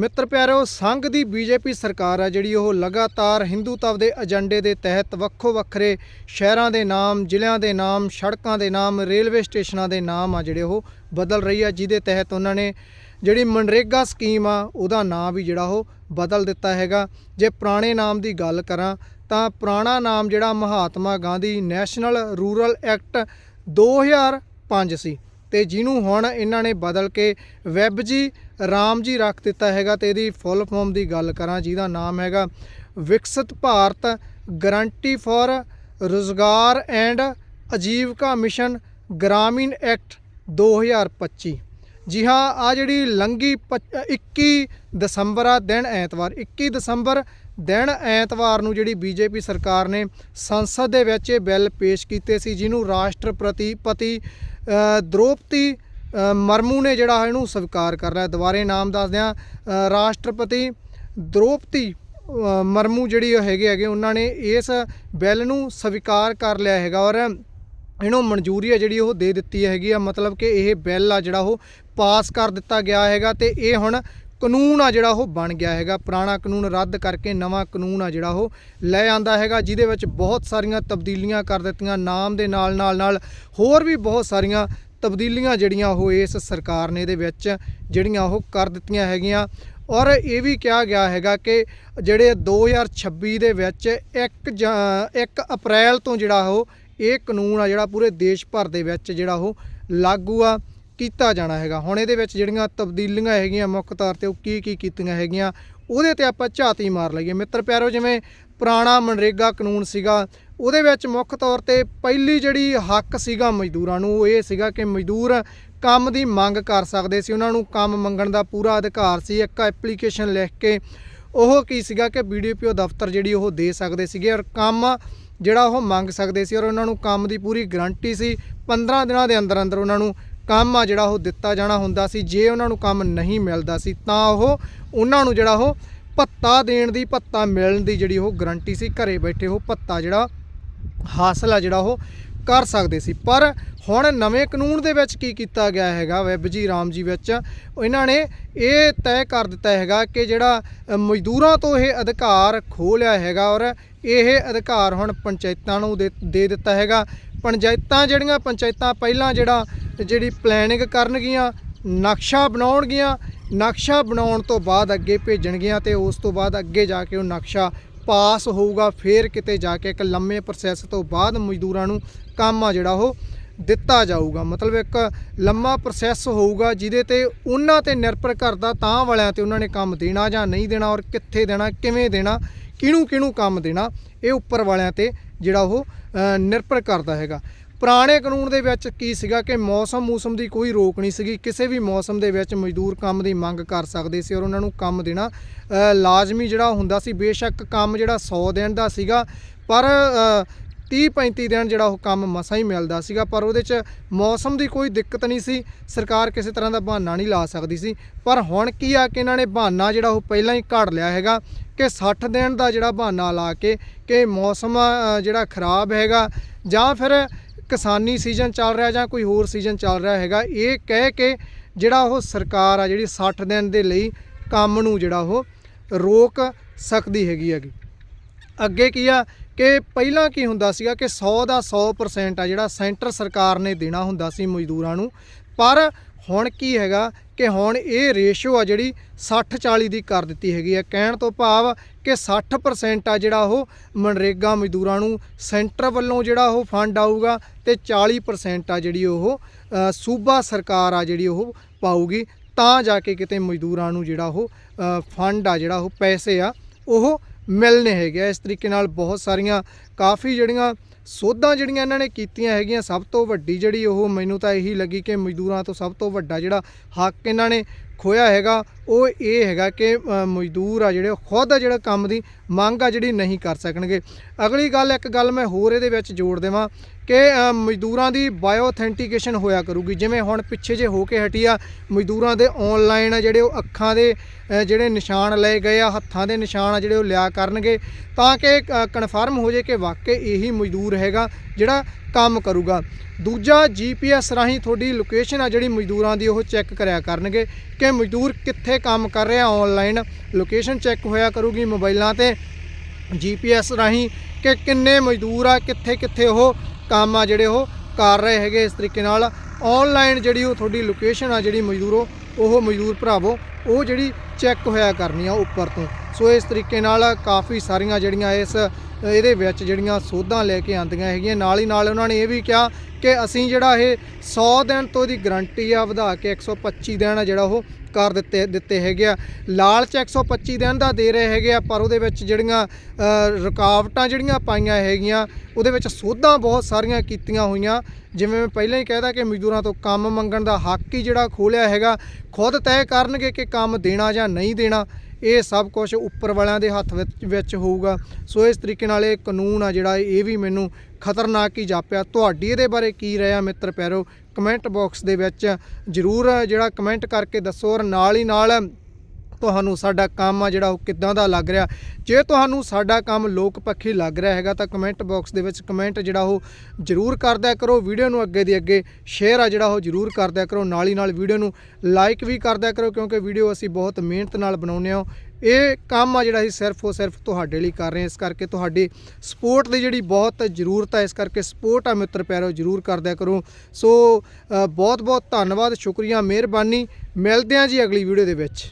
ਮਿੱਤਰ ਪਿਆਰੋ, ਸੰਘ ਦੀ ਬੀਜੇਪੀ ਸਰਕਾਰ ਆ ਜਿਹੜੀ ਉਹ ਲਗਾਤਾਰ ਹਿੰਦੂਤਵ ਦੇ ਏਜੰਡੇ ਦੇ ਤਹਿਤ ਵੱਖੋ ਵੱਖਰੇ ਸ਼ਹਿਰਾਂ ਦੇ ਨਾਮ, ਜ਼ਿਲ੍ਹਿਆਂ ਦੇ ਨਾਮ, ਸੜਕਾਂ ਦੇ ਨਾਮ, ਰੇਲਵੇ ਸਟੇਸ਼ਨਾਂ ਦੇ ਨਾਮ ਆ ਜਿਹੜੇ ਉਹ ਬਦਲ ਰਹੀ ਆ, ਜਿਹਦੇ ਤਹਿਤ ਉਹਨਾਂ ਨੇ ਜਿਹੜੀ ਮਨਰੇਗਾ ਸਕੀਮ ਆ, ਉਹਦਾ ਨਾਮ ਵੀ ਜਿਹੜਾ ਉਹ ਬਦਲ ਦਿੱਤਾ ਹੈਗਾ। ਜੇ ਪੁਰਾਣੇ ਨਾਮ ਦੀ ਗੱਲ ਕਰਾਂ, ਤਾਂ ਪੁਰਾਣਾ ਨਾਮ ਜਿਹੜਾ Mahatma Gandhi national rural act 2005 ਸੀ ਤੇ ਜਿਹਨੂੰ ਹੁਣ ਇਹਨਾਂ ਨੇ ਬਦਲ ਕੇ ਵੈਬਜੀ ਰਾਮ ਜੀ ਰੱਖ ਦਿੱਤਾ ਹੈਗਾ ਤੇ ਇਹਦੀ ਫੁੱਲ ਫਾਰਮ ਦੀ ਗੱਲ ਕਰਾਂ ਜਿਹਦਾ ਨਾਮ ਹੈਗਾ Viksit Bharat guarantee for Rozgar and Ajeevika mission Gramin act 2025 ਜੀ ਹਾਂ ਆ ਜਿਹੜੀ ਲੰਗੀ 21 ਦਸੰਬਰ ਆ ਦਿਨ ਐਤਵਾਰ 21 ਦਸੰਬਰ ਦਿਨ ਐਤਵਾਰ ਨੂੰ ਜਿਹੜੀ ਬੀਜੇਪੀ ਸਰਕਾਰ ਨੇ ਸੰਸਦ ਦੇ ਵਿੱਚ ਇਹ ਬਿੱਲ ਪੇਸ਼ ਕੀਤੇ ਸੀ ਜਿਹਨੂੰ ਰਾਸ਼ਟਰਪਤੀ ਪਤੀ ਅ, ਦ੍ਰੋਪਦੀ ਮਰਮੂ ਨੇ ਜਿਹੜਾ ਇਹਨੂੰ ਸਵੀਕਾਰ ਕਰ ਲਿਆ। ਦੁਬਾਰੇ ਨਾਮ ਦੱਸਦੇ ਆ ਰਾਸ਼ਟਰਪਤੀ ਦ੍ਰੋਪਦੀ ਮਰਮੂ ਜਿਹੜੀ ਉਹ ਹੈਗੇ ਹੈਗੇ, ਉਹਨਾਂ ਨੇ ਇਸ ਬਿੱਲ ਨੂੰ ਸਵੀਕਾਰ ਕਰ ਲਿਆ ਹੈਗਾ ਔਰ ਇਹਨੂੰ ਮਨਜ਼ੂਰੀ ਹੈ ਜਿਹੜੀ ਉਹ ਦੇ ਦਿੱਤੀ ਹੈਗੀ ਆ। ਮਤਲਬ ਕਿ ਇਹ ਬਿੱਲ ਆ ਜਿਹੜਾ ਉਹ ਪਾਸ ਕਰ ਦਿੱਤਾ ਗਿਆ ਹੈਗਾ ਤੇ ਇਹ ਹੁਣ ਕਾਨੂੰਨ ਆ ਜਿਹੜਾ ਉਹ ਬਣ ਗਿਆ ਹੈਗਾ। ਪੁਰਾਣਾ ਕਾਨੂੰਨ ਰੱਦ ਕਰਕੇ ਨਵਾਂ ਕਾਨੂੰਨ ਆ ਜਿਹੜਾ ਉਹ ਲੈ ਆਂਦਾ ਹੈਗਾ, ਜਿਹਦੇ ਵਿੱਚ ਬਹੁਤ ਸਾਰੀਆਂ ਤਬਦੀਲੀਆਂ ਕਰ ਦਿੱਤੀਆਂ, ਨਾਮ ਦੇ ਨਾਲ ਨਾਲ ਨਾਲ ਹੋਰ ਵੀ ਬਹੁਤ ਸਾਰੀਆਂ ਤਬਦੀਲੀਆਂ ਜਿਹੜੀਆਂ ਉਹ ਇਸ ਸਰਕਾਰ ਨੇ ਇਹਦੇ ਵਿੱਚ ਜਿਹੜੀਆਂ ਉਹ ਕਰ ਦਿੱਤੀਆਂ ਹੈਗੀਆਂ। ਔਰ ਇਹ ਵੀ ਕਿਹਾ ਗਿਆ ਹੈਗਾ ਕਿ ਜਿਹੜੇ 2026 ਦੇ ਵਿੱਚ 1 1 ਅਪ੍ਰੈਲ ਤੋਂ ਜਿਹੜਾ ਉਹ ਇਹ ਕਾਨੂੰਨ ਆ ਜਿਹੜਾ ਪੂਰੇ ਦੇਸ਼ ਭਰ ਦੇ ਵਿੱਚ ਜਿਹੜਾ ਉਹ ਲਾਗੂ ਆ ਕੀਤਾ ਜਾਣਾ ਹੈਗਾ। ਹੁਣ ਇਹਦੇ ਵਿੱਚ ਜਿਹੜੀਆਂ ਤਬਦੀਲੀਆਂ ਹੈਗੀਆਂ ਮੁੱਖ ਤੌਰ ਤੇ ਉਹ ਕੀ ਕੀ ਕੀਤੀਆਂ ਹੈਗੀਆਂ ਉਹਦੇ ਤੇ ਆਪਾਂ ਝਾਤੀ ਮਾਰ ਲਈਏ। ਮਿੱਤਰ ਪਿਆਰੋ, ਜਿਵੇਂ ਪੁਰਾਣਾ ਮਨਰੇਗਾ ਕਾਨੂੰਨ ਸੀਗਾ ਉਹਦੇ ਵਿੱਚ ਮੁੱਖ ਤੌਰ ਤੇ ਪਹਿਲੀ ਜਿਹੜੀ ਹੱਕ ਸੀਗਾ ਮਜ਼ਦੂਰਾਂ ਨੂੰ, ਉਹ ਇਹ ਸੀਗਾ ਕਿ ਮਜ਼ਦੂਰ ਕੰਮ ਦੀ ਮੰਗ ਕਰ ਸਕਦੇ ਸੀ। ਉਹਨਾਂ ਨੂੰ ਕੰਮ ਮੰਗਣ ਦਾ ਪੂਰਾ ਅਧਿਕਾਰ ਸੀ। ਇੱਕ ਐਪਲੀਕੇਸ਼ਨ ਲਿਖ ਕੇ ਉਹ ਕੀ ਸੀਗਾ ਕਿ ਬੀਡੀਪੀਓ ਦਫ਼ਤਰ ਜਿਹੜੀ ਉਹ ਦੇ ਸਕਦੇ ਸੀਗੇ ਔਰ ਕੰਮ ਜਿਹੜਾ ਉਹ ਮੰਗ ਸਕਦੇ ਸੀ ਔਰ ਉਹਨਾਂ ਨੂੰ ਕੰਮ ਦੀ ਪੂਰੀ ਗਾਰੰਟੀ ਸੀ। 15 ਦਿਨਾਂ ਦੇ ਅੰਦਰ ਅੰਦਰ ਉਹਨਾਂ ਨੂੰ ਕੰਮ ਆ ਜਿਹੜਾ ਉਹ ਦਿੱਤਾ ਜਾਣਾ ਹੁੰਦਾ ਸੀ। ਜੇ ਉਹਨਾਂ ਨੂੰ ਕੰਮ ਨਹੀਂ ਮਿਲਦਾ ਸੀ ਤਾਂ ਉਹ ਉਹਨਾਂ ਨੂੰ ਜਿਹੜਾ ਉਹ ਭੱਤਾ ਦੇਣ ਦੀ, ਭੱਤਾ ਮਿਲਣ ਦੀ ਜਿਹੜੀ ਉਹ ਗਾਰੰਟੀ ਸੀ। ਘਰੇ ਬੈਠੇ ਉਹ ਭੱਤਾ ਜਿਹੜਾ ਹਾਸਲ ਆ ਜਿਹੜਾ ਉਹ ਕਰ ਸਕਦੇ ਸੀ। ਪਰ ਹੁਣ ਨਵੇਂ ਕਾਨੂੰਨ ਦੇ ਵਿੱਚ ਕੀ ਕੀਤਾ ਗਿਆ ਹੈਗਾ, ਵੈਬ ਜੀ, ਰਾਮ ਜੀ ਵਿੱਚ ਇਹਨਾਂ ਨੇ ਇਹ ਤੈਅ ਕਰ ਦਿੱਤਾ ਹੈਗਾ ਕਿ ਜਿਹੜਾ ਮਜ਼ਦੂਰਾਂ ਤੋਂ ਇਹ ਅਧਿਕਾਰ ਖੋਹ ਲਿਆ ਹੈਗਾ ਔਰ ਇਹ ਅਧਿਕਾਰ ਹੁਣ ਪੰਚਾਇਤਾਂ ਨੂੰ ਦੇ ਦੇ ਦਿੱਤਾ ਹੈਗਾ। ਪੰਚਾਇਤਾਂ ਜਿਹੜੀਆਂ, ਪੰਚਾਇਤਾਂ ਪਹਿਲਾਂ ਜਿਹੜਾ, ਜਿਹੜੀ ਪਲੈਨਿੰਗ ਕਰਨਗੀਆਂ, ਨਕਸ਼ਾ ਬਣਾਉਣਗੀਆਂ, ਨਕਸ਼ਾ ਬਣਾਉਣ ਤੋਂ ਬਾਅਦ ਅੱਗੇ ਭੇਜਣਗੀਆਂ ਤੇ ਉਸ ਤੋਂ ਬਾਅਦ ਅੱਗੇ ਜਾ ਕੇ ਉਹ ਨਕਸ਼ਾ ਪਾਸ ਹੋਊਗਾ, ਫਿਰ ਕਿਤੇ ਜਾ ਕੇ ਇੱਕ ਲੰਮੇ ਪ੍ਰੋਸੈਸ ਤੋਂ ਬਾਅਦ ਮਜ਼ਦੂਰਾਂ ਨੂੰ ਕੰਮ ਆ ਜਿਹੜਾ ਉਹ ਦਿੱਤਾ ਜਾਊਗਾ। ਮਤਲਬ ਇੱਕ ਲੰਮਾ ਪ੍ਰੋਸੈਸ ਹੋਊਗਾ ਜਿਹਦੇ ਤੇ ਉਹਨਾਂ ਤੇ ਨਿਰਭਰ ਕਰਦਾ ਤਾਂ ਵਾਲਿਆਂ ਤੇ ਉਹਨਾਂ ਨੇ ਕੰਮ ਦੇਣਾ ਜਾਂ ਨਹੀਂ ਦੇਣਾ ਔਰ ਕਿੱਥੇ ਦੇਣਾ, ਕਿਵੇਂ ਦੇਣਾ ਕਿਹਨੂੰ ਕਿਹਨੂੰ ਕੰਮ ਦੇਣਾ, ਇਹ ਉੱਪਰ ਵਾਲਿਆਂ ਤੇ ਜਿਹੜਾ ਉਹ ਨਿਰਭਰ ਕਰਦਾ ਹੈਗਾ। ਪੁਰਾਣੇ ਕਾਨੂੰਨ ਦੇ ਵਿੱਚ ਕੀ ਸੀਗਾ ਕਿ ਮੌਸਮ ਮੂਸਮ ਦੀ ਕੋਈ ਰੋਕ ਨਹੀਂ ਸੀਗੀ, ਕਿਸੇ ਵੀ ਮੌਸਮ ਦੇ ਵਿੱਚ ਮਜ਼ਦੂਰ ਕੰਮ ਦੀ ਮੰਗ ਕਰ ਸਕਦੇ ਸੀ ਔਰ ਉਹਨਾਂ ਨੂੰ ਕੰਮ ਦੇਣਾ ਲਾਜ਼ਮੀ ਜਿਹੜਾ ਹੁੰਦਾ ਸੀ, ਬੇਸ਼ੱਕ ਕੰਮ ਜਿਹੜਾ 100 ਦਿਨ ਦਾ ਸੀਗਾ, ਪਰ 30 35 ਦਿਨ ਜਿਹੜਾ ਉਹ ਕੰਮ ਮਸਾਂ ਹੀ ਮਿਲਦਾ ਸੀਗਾ, ਪਰ ਉਹਦੇ 'ਚ ਮੌਸਮ ਦੀ ਕੋਈ ਦਿੱਕਤ ਨਹੀਂ ਸੀ, ਸਰਕਾਰ ਕਿਸੇ ਤਰ੍ਹਾਂ ਦਾ ਬਹਾਨਾ ਨਹੀਂ ਲਾ ਸਕਦੀ ਸੀ, ਪਰ ਹੁਣ ਕੀ ਆ ਕਿ ਇਹਨਾਂ ਨੇ ਬਹਾਨਾ ਜਿਹੜਾ ਉਹ ਪਹਿਲਾਂ ਹੀ ਘੜ ਲਿਆ ਹੈਗਾ ਕਿ 60 ਦਿਨ ਦਾ ਜਿਹੜਾ ਬਹਾਨਾ ਲਾ ਕੇ ਕਿ ਮੌਸਮ ਜਿਹੜਾ ਖਰਾਬ ਹੈਗਾ ਜਾਂ ਫਿਰ ਕਿਸਾਨੀ ਸੀਜ਼ਨ ਚੱਲ ਰਿਹਾ ਜਾਂ ਕੋਈ ਹੋਰ ਸੀਜ਼ਨ ਚੱਲ ਰਿਹਾ ਹੈਗਾ, ਇਹ ਕਹਿ ਕੇ ਜਿਹੜਾ ਉਹ ਸਰਕਾਰ ਆ ਜਿਹੜੀ 60 ਦਿਨ ਦੇ ਲਈ ਕੰਮ ਨੂੰ ਜਿਹੜਾ ਉਹ ਰੋਕ ਸਕਦੀ ਹੈਗੀ ਹੈਗੀ। ਅੱਗੇ ਕੀ ਆ ਕਿ ਪਹਿਲਾਂ ਕੀ ਹੁੰਦਾ ਸੀਗਾ ਕਿ 100 ਦਾ 100% ਆ ਜਿਹੜਾ ਸੈਂਟਰ ਸਰਕਾਰ ਨੇ ਦੇਣਾ ਹੁੰਦਾ ਸੀ ਮਜ਼ਦੂਰਾਂ ਨੂੰ, ਪਰ ਹੁਣ ਕੀ ਹੈਗਾ ਕਿ ਹੁਣ ਇਹ ਰੇਸ਼ੋ ਆ ਜਿਹੜੀ 60 40 ਦੀ ਕਰ ਦਿੱਤੀ ਹੈਗੀ ਆ ਕਹਿਣ ਤੋਂ ਭਾਵ ਕਿ 60% ਆ ਜਿਹੜਾ ਉਹ ਮਨਰੇਗਾ ਮਜ਼ਦੂਰਾਂ ਨੂੰ, ਸੈਂਟਰ ਵੱਲੋਂ ਜਿਹੜਾ ਉਹ ਫੰਡ ਆਊਗਾ ਤੇ 40% ਆ ਜਿਹੜੀ ਉਹ ਸੂਬਾ ਸਰਕਾਰ ਆ ਜਿਹੜੀ ਉਹ ਪਾਊਗੀ ਤਾਂ ਜਾ ਕੇ ਕਿਤੇ ਮਜ਼ਦੂਰਾਂ ਨੂੰ ਜਿਹੜਾ ਉਹ ਫੰਡ ਆ ਜਿਹੜਾ ਉਹ ਪੈਸੇ ਆ, ਉਹ ਮਿਲਨੇ ਹੈਗੇ ਆ। ਇਸ ਤਰੀਕੇ ਨਾਲ ਬਹੁਤ ਸਾਰੀਆਂ ਕਾਫੀ ਜਿਹੜੀਆਂ ਸੋਧਾਂ ਜਿਹੜੀਆਂ ਇਹਨਾਂ ਨੇ ਕੀਤੀਆਂ ਹੈਗੀਆਂ, ਸਭ ਤੋਂ ਵੱਡੀ ਜਿਹੜੀ ਉਹ ਮੈਨੂੰ ਤਾਂ ਇਹੀ ਲੱਗੀ ਕਿ ਮਜ਼ਦੂਰਾਂ ਤੋਂ ਸਭ ਤੋਂ ਵੱਡਾ ਜਿਹੜਾ ਹੱਕ ਇਹਨਾਂ ਨੇ ਖੋਇਆ ਹੈਗਾ, ਉਹ ਇਹ ਹੈਗਾ ਕਿ ਮਜ਼ਦੂਰ ਆ ਜਿਹੜੇ, ਉਹ ਖੁਦ ਆ ਜਿਹੜਾ ਕੰਮ ਦੀ ਮੰਗ ਆ ਜਿਹੜੀ ਨਹੀਂ ਕਰ ਸਕਣਗੇ। ਅਗਲੀ ਗੱਲ, ਇੱਕ ਗੱਲ ਮੈਂ ਹੋਰ ਇਹਦੇ ਵਿੱਚ ਜੋੜ ਦੇਵਾਂ ਕਿ ਮਜ਼ਦੂਰਾਂ ਦੀ ਬਾਇਓ ਅਥੈਂਟੀਕੇਸ਼ਨ ਹੋਇਆ ਕਰੂਗੀ। ਜਿਵੇਂ ਹੁਣ ਪਿੱਛੇ ਜੇ ਹੋ ਕੇ ਹਟੀ ਆ, ਮਜ਼ਦੂਰਾਂ ਦੇ ਆਨਲਾਈਨ ਜਿਹੜੇ ਉਹ ਅੱਖਾਂ ਦੇ ਜਿਹੜੇ ਨਿਸ਼ਾਨ ਲਏ ਗਏ ਆ, ਹੱਥਾਂ ਦੇ ਨਿਸ਼ਾਨ ਆ ਜਿਹੜੇ ਉਹ ਲਿਆ ਕਰਨਗੇ, ਤਾਂ ਕਿ ਕਨਫਰਮ ਹੋ ਜੇ ਕਿ ਵਾਕਈ ਇਹੀ ਮਜ਼ਦੂਰ ਹੈਗਾ ਜਿਹੜਾ ਕੰਮ ਕਰੂਗਾ। ਦੂਜਾ ਜੀਪੀਐਸ ਰਾਹੀਂ ਤੁਹਾਡੀ ਲੋਕੇਸ਼ਨ ਆ ਜਿਹੜੀ ਮਜ਼ਦੂਰਾਂ ਦੀ, ਉਹ ਚੈੱਕ ਕਰਿਆ ਕਰਨਗੇ ਕਿ ਮਜ਼ਦੂਰ ਕਿੱਥੇ ਕੰਮ ਕਰ ਰਿਹਾ ਆਨਲਾਈਨ ਲੋਕੇਸ਼ਨ ਚੈੱਕ ਹੋਇਆ ਕਰੂਗੀ ਮੋਬਾਈਲਾਂ ਤੇ। ਜੀਪੀਐਸ ਰਾਹੀਂ ਕਿ ਕਿੰਨੇ ਮਜ਼ਦੂਰ ਆ ਕਿੱਥੇ ਕਿੱਥੇ ਉਹ ਕੰਮ ਆ ਜਿਹੜੇ ਉਹ ਕਰ ਰਹੇ ਹੈਗੇ ਇਸ ਤਰੀਕੇ ਨਾਲ। ਆਨਲਾਈਨ ਜਿਹੜੀ ਉਹ ਤੁਹਾਡੀ ਲੋਕੇਸ਼ਨ ਆ ਜਿਹੜੀ ਮਜ਼ਦੂਰੋ, ਉਹ ਮਜ਼ਦੂਰ ਭਰਾਵੋ, ਉਹ ਜਿਹੜੀ ਚੈੱਕ ਹੋਇਆ ਕਰਨੀ ਆ ਉੱਪਰ ਤੋਂ। ਸੋ ਇਸ ਤਰੀਕੇ ਨਾਲ ਕਾਫੀ ਸਾਰੀਆਂ ਜਿਹੜੀਆਂ ਇਸ ਇਹਦੇ ਵਿੱਚ ਜਿਹੜੀਆਂ ਸੋਧਾਂ ਲੈ ਕੇ ਆਂਦੀਆਂ ਹੈਗੀਆਂ। ਨਾਲ ਹੀ ਨਾਲ ਉਹਨਾਂ ਨੇ ਇਹ ਵੀ ਕਿਹਾ ਕਿ ਅਸੀਂ ਜਿਹੜਾ ਇਹ 100 ਦਿਨ ਤੋਂ ਦੀ ਗਰੰਟੀ ਆ, ਵਧਾ ਕੇ 125 ਦਿਨ ਆ ਜਿਹੜਾ ਉਹ ਕਰ ਦਿੱਤੇ ਦਿੱਤੇ ਹੈਗੇ ਆ। ਲਾਲਚ 125 ਦਿਨ ਦਾ ਦੇ ਰਹੇ ਹੈਗੇ ਆ, ਪਰ ਉਹਦੇ ਵਿੱਚ ਜਿਹੜੀਆਂ ਰੁਕਾਵਟਾਂ ਜਿਹੜੀਆਂ ਪਾਈਆਂ ਹੈਗੀਆਂ, ਉਹਦੇ ਵਿੱਚ ਸੋਧਾਂ ਬਹੁਤ ਸਾਰੀਆਂ ਕੀਤੀਆਂ ਹੋਈਆਂ। ਜਿਵੇਂ ਮੈਂ ਪਹਿਲਾਂ ਹੀ ਕਹਿਦਾ ਕਿ ਮਜ਼ਦੂਰਾਂ ਤੋਂ ਕੰਮ ਮੰਗਣ ਦਾ ਹੱਕ ਹੀ ਜਿਹੜਾ ਖੋਲਿਆ ਹੈਗਾ, ਖੁਦ ਤੈਅ ਕਰਨਗੇ ਕਿ ਕੰਮ ਦੇਣਾ ਜਾਂ ਨਹੀਂ ਦੇਣਾ। ਇਹ ਸਭ ਕੁਝ ਉੱਪਰ ਵਾਲਿਆਂ ਦੇ ਹੱਥ ਵਿੱਚ ਵਿੱਚ ਹੋਊਗਾ। ਸੋ ਇਸ ਤਰੀਕੇ ਨਾਲ ਇਹ ਕਾਨੂੰਨ ਆ ਜਿਹੜਾ, ਇਹ ਵੀ ਮੈਨੂੰ ਖਤਰਨਾਕ ਹੀ ਜਾਪਿਆ। ਤੁਹਾਡੀ ਇਹਦੇ ਬਾਰੇ ਕੀ ਰਾਏ ਮਿੱਤਰ ਪੈਰੋ ਕਮੈਂਟ ਬਾਕਸ ਦੇ ਵਿੱਚ ਜਰੂਰ ਜਿਹੜਾ ਕਮੈਂਟ ਕਰਕੇ ਦੱਸੋ ਔਰ ਨਾਲ ਹੀ ਨਾਲ ਤੁਹਾਨੂੰ ਸਾਡਾ ਕੰਮ ਆ ਜਿਹੜਾ ਉਹ ਕਿੱਦਾਂ ਦਾ ਲੱਗ ਰਿਹਾ। ਜੇ ਤੁਹਾਨੂੰ ਸਾਡਾ ਕੰਮ ਲੋਕ ਪੱਖੀ ਲੱਗ ਰਿਹਾ ਹੈਗਾ ਤਾਂ ਕਮੈਂਟ ਬਾਕਸ ਦੇ ਵਿੱਚ ਕਮੈਂਟ ਜਿਹੜਾ ਉਹ ਜਰੂਰ ਕਰਦਿਆ ਕਰੋ। ਵੀਡੀਓ ਨੂੰ ਅੱਗੇ ਦੀ ਅੱਗੇ ਸ਼ੇਅਰ ਆ ਜਿਹੜਾ ਉਹ ਜਰੂਰ ਕਰਦਿਆ ਕਰੋ। ਨਾਲ ਹੀ ਨਾਲ ਵੀਡੀਓ ਨੂੰ ਲਾਈਕ ਵੀ ਕਰਦਿਆ ਕਰੋ ਕਿਉਂਕਿ ਵੀਡੀਓ ਅਸੀਂ ਬਹੁਤ ਮਿਹਨਤ ਨਾਲ ਬਣਾਉਂਦੇ ਹਾਂ। ਇਹ ਕੰਮ ਆ ਜਿਹੜਾ ਅਸੀਂ ਸਿਰਫ ਉਹ ਸਿਰਫ ਤੁਹਾਡੇ ਲਈ ਕਰ ਰਹੇ ਹਾਂ। ਇਸ ਕਰਕੇ ਤੁਹਾਡੀ ਸਪੋਰਟ ਦੀ ਜਿਹੜੀ ਬਹੁਤ ਜ਼ਰੂਰਤ ਹੈ ਇਸ ਕਰਕੇ ਸਪੋਰਟ ਆ ਮਿੱਤਰ ਪਿਆਰੋ, ਜਰੂਰ ਕਰਦਿਆ ਕਰੋ। ਸੋ ਬਹੁਤ ਬਹੁਤ ਧੰਨਵਾਦ, ਸ਼ੁਕਰੀਆ, ਮਿਹਰਬਾਨੀ। ਮਿਲਦੇ ਹਾਂ ਜੀ ਅਗਲੀ ਵੀਡੀਓ ਦੇ ਵਿੱਚ।